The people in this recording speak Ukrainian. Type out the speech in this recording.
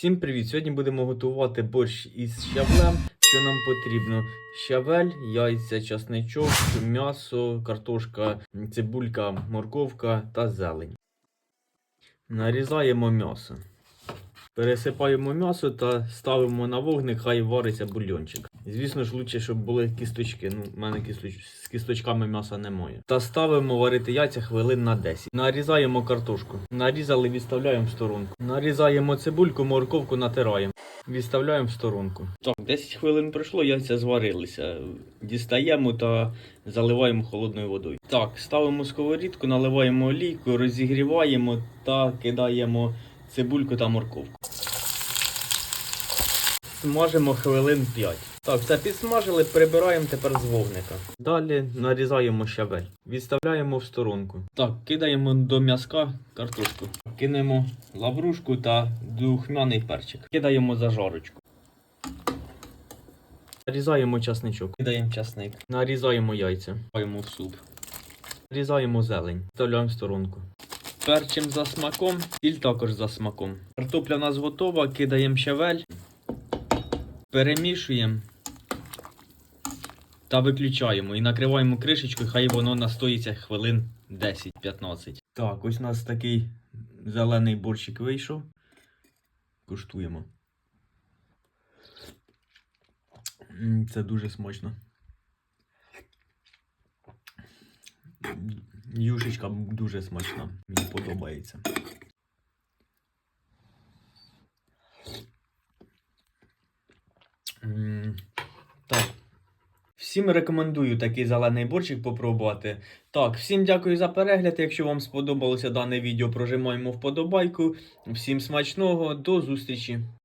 Всім привіт! Сьогодні будемо готувати борщ із щавлем. Що нам потрібно? Щавель, яйця, часничок, м'ясо, картошка, цибулька, морковка та зелень. Нарізаємо м'ясо. Пересипаємо м'ясо та ставимо на вогник, хай вариться бульйончик. Звісно ж, лучше, щоб були кісточки. Ну, в мене кісточ... з кісточками м'яса немає. Та ставимо варити яйця хвилин на 10. Нарізаємо картошку. Нарізали, відставляємо в сторонку. Нарізаємо цибульку, морковку натираємо. Відставляємо в сторонку. Так, 10 хвилин пройшло, яйця зварилися. Дістаємо та заливаємо холодною водою. Так, ставимо сковорідку, наливаємо олійку, розігріваємо та кидаємо цибульку та морковку. Смажимо хвилин 5. Так, все підсмажили, прибираємо тепер з вогника. Далі нарізаємо щавель. Відставляємо в сторонку. Так, кидаємо до м'язка картошку. Кинемо лаврушку та духмяний перчик. Кидаємо зажарочку. Нарізаємо часничок. Кидаємо часник. Нарізаємо яйця. Кидаємо в суп. Нарізаємо зелень. Вставляємо в сторонку. Перчим за смаком, сіль також за смаком. Картопля у нас готова, кидаємо щавель. Перемішуємо та виключаємо і накриваємо кришечкою, хай воно настоїться хвилин 10-15. Так, ось у нас такий зелений борщик вийшов. Куштуємо. Це дуже смачно. Юшечка дуже смачна. Мені подобається. М, Так. Всім рекомендую такий зелений борщик попробувати. Так, всім дякую за перегляд. Якщо вам сподобалося дане відео, прожимаємо вподобайку. Всім смачного, до зустрічі!